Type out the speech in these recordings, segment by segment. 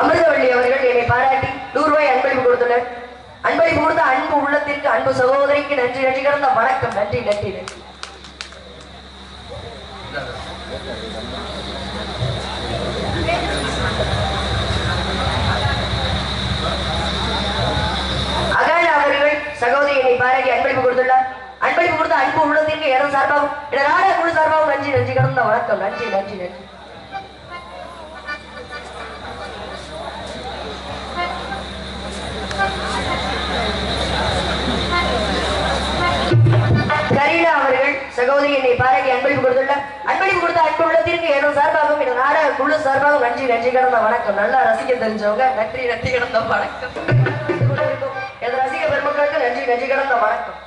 அமிர்தவள்ளி அவர்கள் என்னை பாராட்டி நூறு ரூபாய் அன்பளிப்பு கொடுத்துள்ளார் அன்பளிப்பு கொடுத்த அன்பு உள்ளத்திற்கு அன்பு சகோதரிக்கு நன்றி நன்றி கடந்த வணக்கம். நன்றி நன்றி நன்றி. அகால அவர்கள் சகோதரி என்னை பாராட்டி அன்பளிப்பு கொடுத்துள்ளார். அன்பளிப்பு கொடுத்த அன்பு உள்ளத்திற்கு எனது சார்பாகவும் எனது நாடக குழு சார்பாகவும் நன்றி நன்றி கடந்த வணக்கம். நன்றி நன்றி நன்றி. சகோதரி என்னை பாராட்டி அன்பளிப்பு கொடுத்துள்ள அன்பளிப்பு கொடுத்த அன்பு உள்ளத்திற்கு எனது சார்பாகவும் எனது நாட குழு சார்பாகவும் நன்றி நன்றி கடந்த வணக்கம். நல்லா ரசிக்க தெரிஞ்சவங்க நன்றி நன்றி கடந்த வணக்கம். எனது ரசிக பெருமக்களுக்கு நன்றி நன்றி கடந்த வணக்கம்.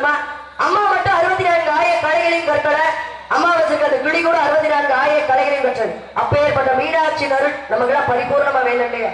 காதல அம்மா மட்டும் அறுபத்தி நான்கு ஆய கலைகளையும் கற்கல அம்மாவாசைக்கு அந்த கிளி கூட அறுபத்தி நான்கு ஆய கலைகளையும் கற்றது. அப்பேற்பட்ட மீனாட்சி அருள் நமக்கு எல்லாம் பரிபூர்ணமா வேணும் இல்லையா?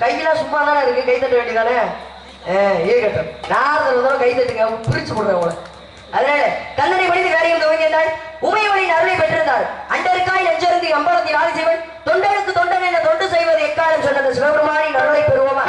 கையெல்லாம் சும்மா தானே இருக்கு? கை தட்ட வேண்டியதானே? இருக்கட்டும் நாரதர் தான் கை தட்டுங்க. பிரிச்சு போடுறேன் உங்களை அதனால கல்லறை படித்து காரியம் துவங்கினாள் உமையவனின் அருளை பெற்றிருந்தார். அண்டருக்காய் நெஞ்சருந்தி அம்பலத்தில் ஆதி தொண்டனுக்கு தொண்டன் என தொண்டு செய்வது எக்காலம் சொன்னது? சிவபெருமானின் அருளை பெறுவோமா?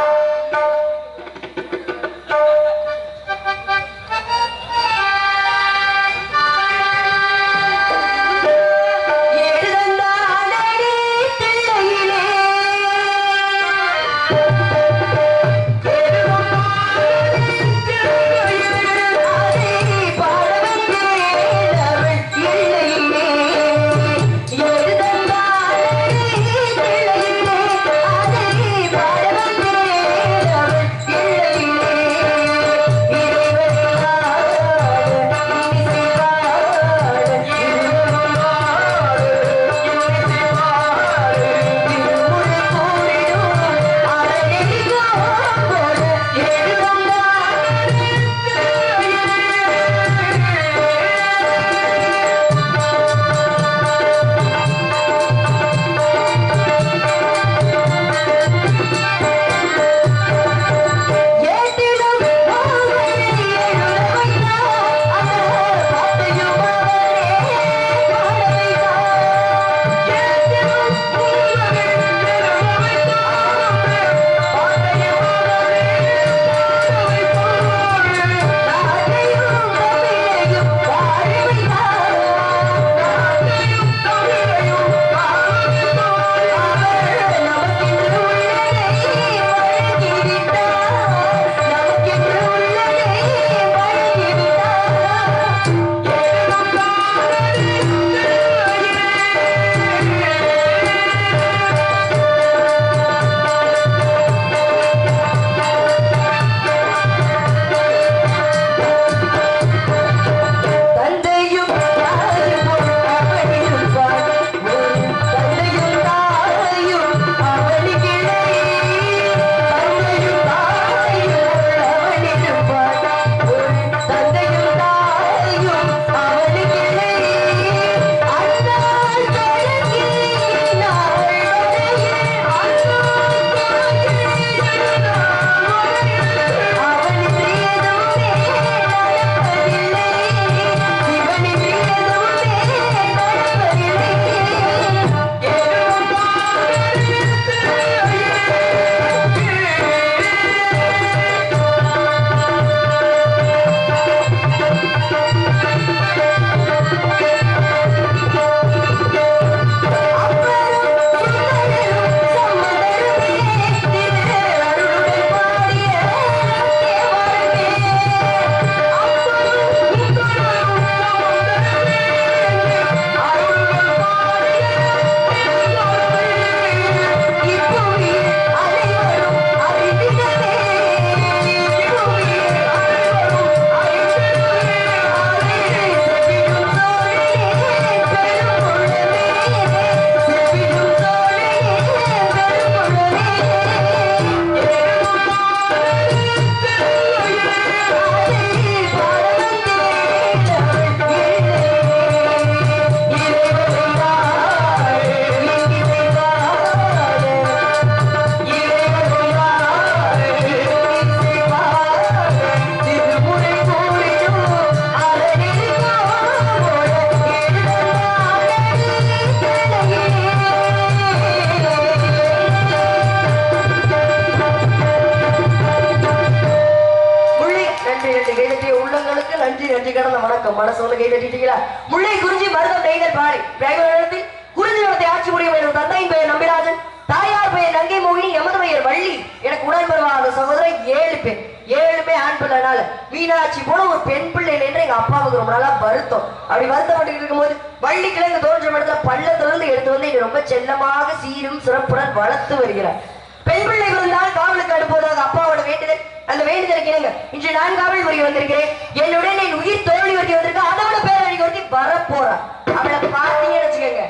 செல்லமாக சீரும் சிறப்புடன் வளர்த்து வருகிறார். பெண் பிள்ளை இருந்தால் காவலுக்கு அனுப்புவதாக அப்பாவோட வேண்டுதல் அந்த வேண்டுதலுக்கு இணங்க. இன்று நான் காவல் புரிய வந்திருக்கிறேன். என்னுடன் என் உயிர் தோழி ஒருத்தி வந்திருக்கா. அதோட பேரழகி ஒருத்தி வரப்போறா. அவளை பார்த்தீங்கன்னு வச்சுக்கோங்க.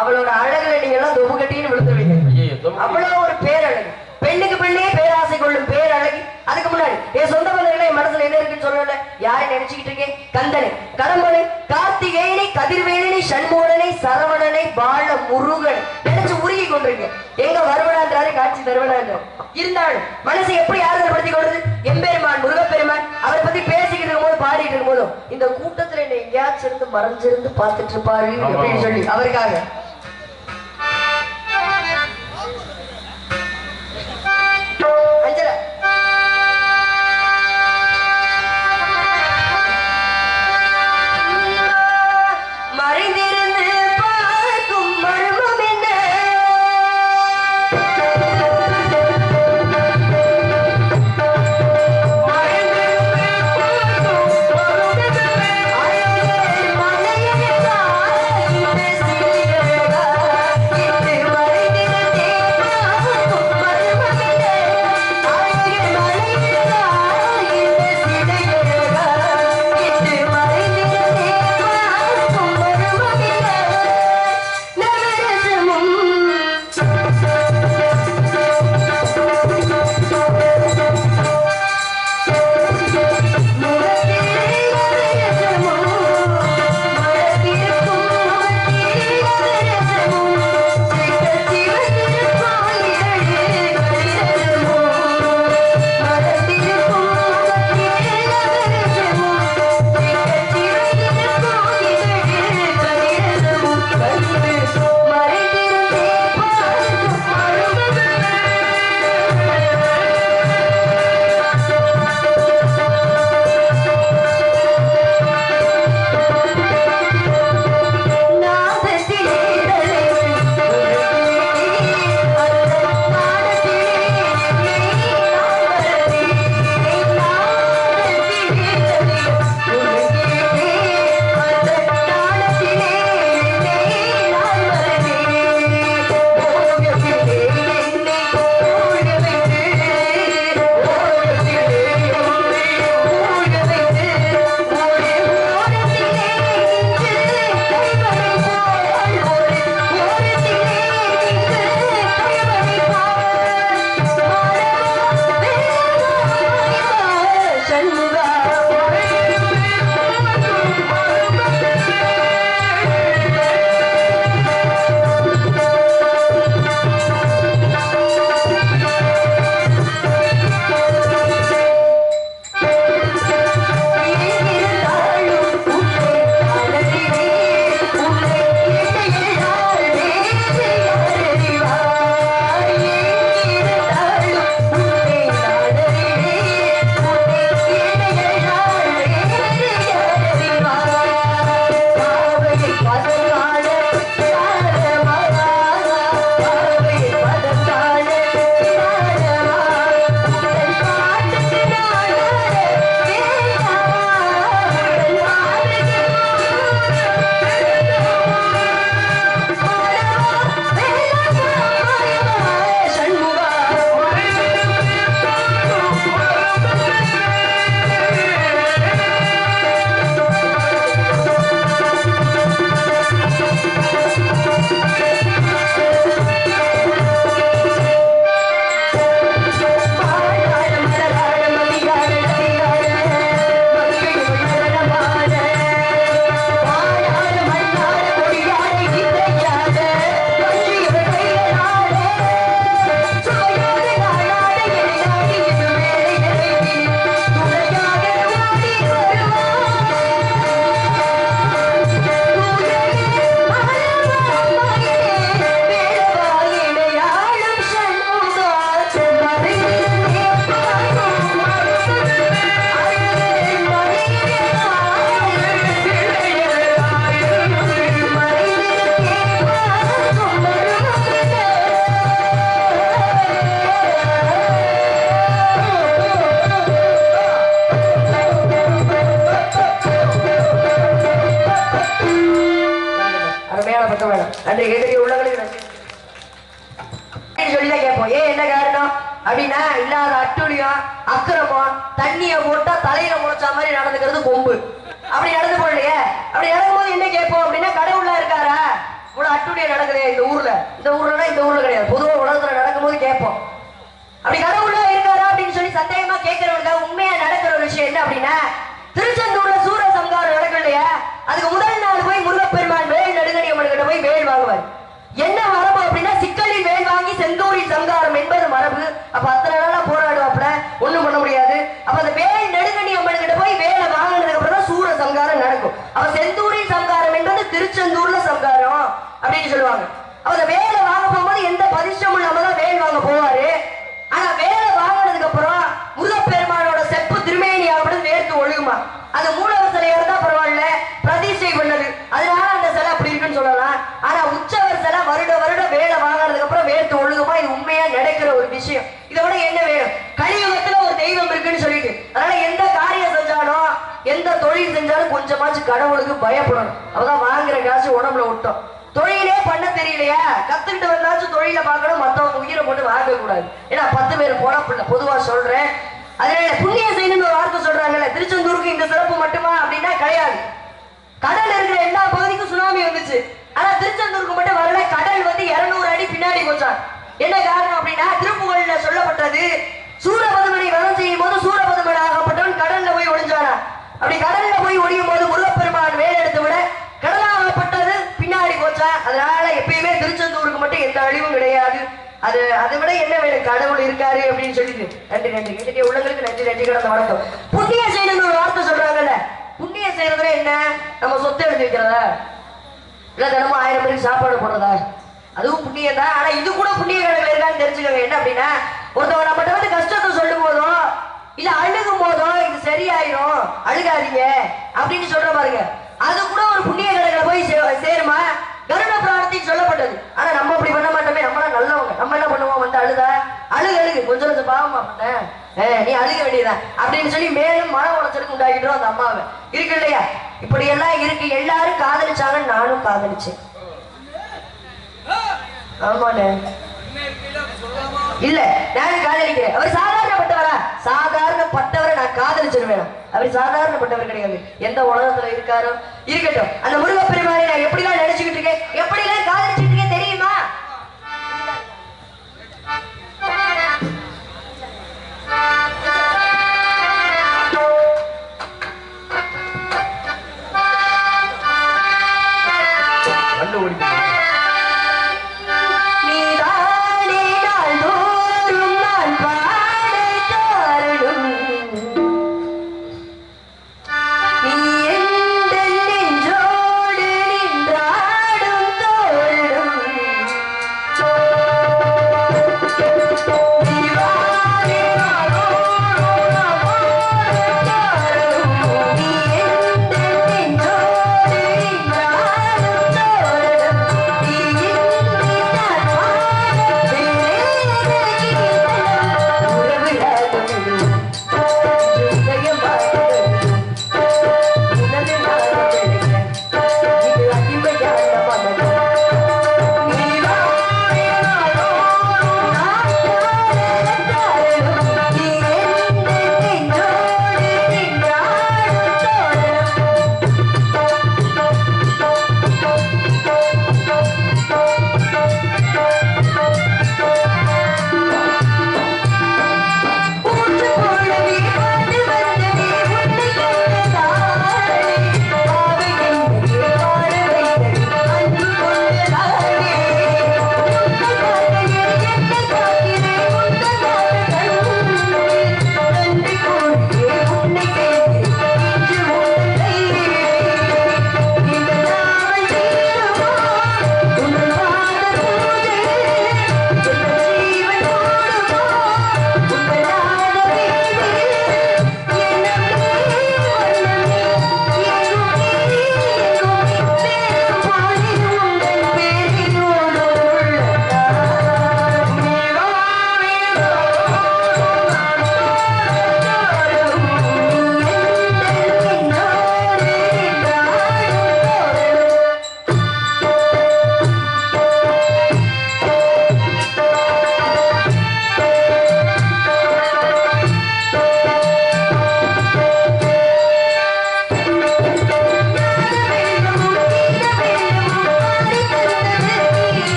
அவளோட அழகுல நீங்க எல்லாம் தொபு கட்டின்னு கட்டி. அவ்வளவு ஒரு பேரழகு. பெண்ணுக்கு பெண்ணே பேராசை கொள்ளும் பேரழகி. அதுக்கு முன்னாடி என் சொந்த பந்தங்களே மனசுல என்ன இருக்குன்னு சொல்லல? யாரை நினைச்சுக்கிட்டு இருக்கேன் கந்தனை. கடம்பனை கார்த்திகேயனை கதிர்வேலனை சண்முகனை சரவணனை வாழ முருகன். நினைச்சு உருகி கொண்டிருக்கேன் எங்க வருவனான்றாரு காட்சி தருவனான்றோம் இருந்தாலும் மனசை எப்படி ஆறுதல்படுத்தி கொடுது எம்பெருமான் முருகப்பெருமான் அவரை பத்தி பேசிக்கிட்டு இருக்கும் போது பாடிட்டு இருக்கும் போதும் இந்த கூட்டத்துல என்ன எங்கேயாச்சும் இருந்து மறைஞ்சிருந்து பார்த்துட்டு இருப்பாரு அப்படின்னு சொல்லி அவருக்காக. はいてる。உடையவர் என்ன மரபு அப்படின்னா சிக்கலில் வேல் வாங்கி செந்தூரில் சங்காரம் என்பது மரபு. அப்ப அத்தனை நாளா போராடுவாப்புல ஒண்ணும் பண்ண முடியாது. அப்ப அந்த வேலை நெடுங்கணி அம்மன் கிட்ட போய் வேலை வாங்கினதுக்கு அப்புறம் தான் சூர சங்காரம் நடக்கும். அவ செந்தூரில் சங்காரம் என்பது திருச்செந்தூர்ல சங்காரம் அப்படின்னு சொல்லுவாங்க. அப்ப அந்த வேலை வாங்க போகும்போது எந்த பதிஷமும் இல்லாம தான் வேல் வாங்க போவாரு. கொஞ்சமாச்சும் கடவுளுக்கு பயப்படணும். அப்பதான் வாங்குற காசு உடம்புல விட்டோம் தொழிலே பண்ண தெரியலையா? கத்துக்கிட்டு வந்தாச்சும் தொழில பார்க்கணும். மத்தவங்க உயிரை போட்டு வாங்க கூடாது. ஏன்னா பத்து பேர் போன பிள்ளை பொதுவா சொல்றேன். அதனால புண்ணியம் செய்யணும்னு ஒரு வார்த்தை சொல்றாங்கல்ல திருச்செந்தூருக்கு இந்த சிறப்பு மட்டுமா அப்படின்னா கிடையாது. கடல் இருக்கிற எல்லா பகுதிக்கும் சுனாமி வந்துச்சு. ஆனா திருச்செந்தூருக்கு மட்டும் வரல. கடல் வந்து 200 அடி பின்னாடி போச்சான் என்ன காரணம் அப்படின்னா திருப்புகழ்ல சொல்லப்பட்டது சூரபதுமனை வதம் செய்யும் போது சூரபதுமன் ஆகப்பட்டவன் கடல்ல போய் ஒளிஞ்சானா? அப்படி கடல்ல போய் ஒழியும் போது முருகப்பெருமான் வேல் எடுத்து விட கடலாகப்பட்டது பின்னாடி போச்சா? அதனால எப்பயுமே திருச்செந்தூருக்கு மட்டும் எந்த அழிவும் கிடையாது. அது அதை விட என்ன வேணும்? கடவுள் இருக்காரு அப்படின்னு சொல்லிட்டு. நன்றி நன்றி. என்னுடைய உள்ளங்களுக்கு நன்றி நன்றி கடந்த வணக்கம். புண்ணியம் செய்யணும்னு ஒரு வார்த்தை சொல்றாங்கல்ல. புண்ணியம் செய்யறதுல என்ன? நம்ம சொத்து எடுத்து வைக்கிறதா? இல்ல தினமும் ஆயிரம் பேருக்கு சாப்பாடு போடுறதா? அதுவும் புண்ணியம் தான். ஆனா இது கூட புண்ணிய கணக்குல இருக்கான்னு தெரிஞ்சுக்கோங்க. என்ன அப்படின்னா ஒருத்தவங்க நம்மகிட்ட வந்து கஷ்டத்தை சொல்லும் போதும் இல்ல அழுகும் போதோ இது சரியாயிரும் அழுகாதீங்க அப்படின்னு சொல்ற பாருங்க. அது கூட ஒரு புண்ணிய கடைகளை போய் சே- சேருமா? கருண பிராணத்தின்னு சொல்லப்பட்டது. ஆனா நம்ம அப்படி பண்ண மாட்டோமே நம்மளாம் நல்லவங்க. நம்ம என்ன பண்ணுவோம்? வந்து அழுதா? அழுகு அழுகு. கொஞ்சம் கொஞ்சம் பாவமா பண்ணேன். நீ அழுக வேண்டியதான் அப்படின்னு சொல்லி மேலும் மன உளைச்சலுக்கு உண்டாக்கிட்டோம் அந்த அம்மாவை. இருக்கு இல்லையா? இப்படி எல்லாம் இருக்கு. எல்லாரும் காதலிச்சாங்க நானும் காதலிச்சேன். ஆமாண்ணே. இல்ல நானும் காதலிக்கிறேன். அவர் சாதாரண சாதாரணப்பட்டவரை நான் காதலிச்சிருவேன். அவர் சாதாரணப்பட்டவர் கிடையாது. எந்த உலகத்துல இருக்காரோ இருக்கட்டும். அந்த முருகப்பெருமானை நான் எப்படிலாம் நினைச்சுக்கிட்டு இருக்கேன்? எப்படிலாம் காதலிச்சுட்டு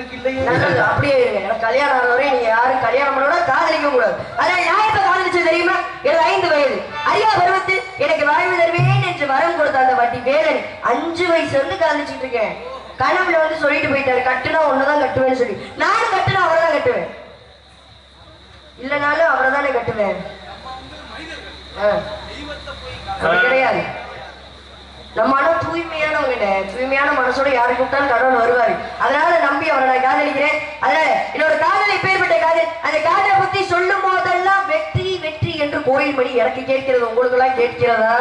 அண்ணனுக்கு இல்லையே. நல்லது அப்படியே இருங்க எனக்கு கல்யாணம் ஆன வரை நீங்க யாரும் கல்யாணம் பண்ணோட காதலிக்க கூடாது. அதான் நான் எப்ப காதலிச்சது தெரியுமா? எனக்கு ஐந்து வயது. அறியா பருவத்தில் எனக்கு வாழ்வு தருவேன் என்று வரம் கொடுத்த அந்த வட்டி வேலன் அஞ்சு வயசுல இருந்து காதலிச்சிட்டு இருக்கேன். கனவுல வந்து சொல்லிட்டு போயிட்டாரு கட்டுனா ஒண்ணுதான் கட்டுவேன்னு சொல்லி. நானும் கட்டுனா அவரை தான் கட்டுவேன். இல்லைனாலும் அவரை தானே கட்டுவேன். கிடையாது. நம்ம ஆனா தூய்மையானவங்க தூய்மையான மனசோட யாரை கூப்பிட்டாலும் கடவுள் வருவாரு. அதனால நம்பி அவரை நான் காதலிக்கிறேன். அதனால என்னோட காதலை பேர்பட்ட காதல். அந்த காதலை பத்தி சொல்லும் போதெல்லாம் வெற்றி வெற்றி என்று கோயில் மணி எனக்கு கேட்கிறது. உங்களுக்கு எல்லாம் கேட்கிறதா?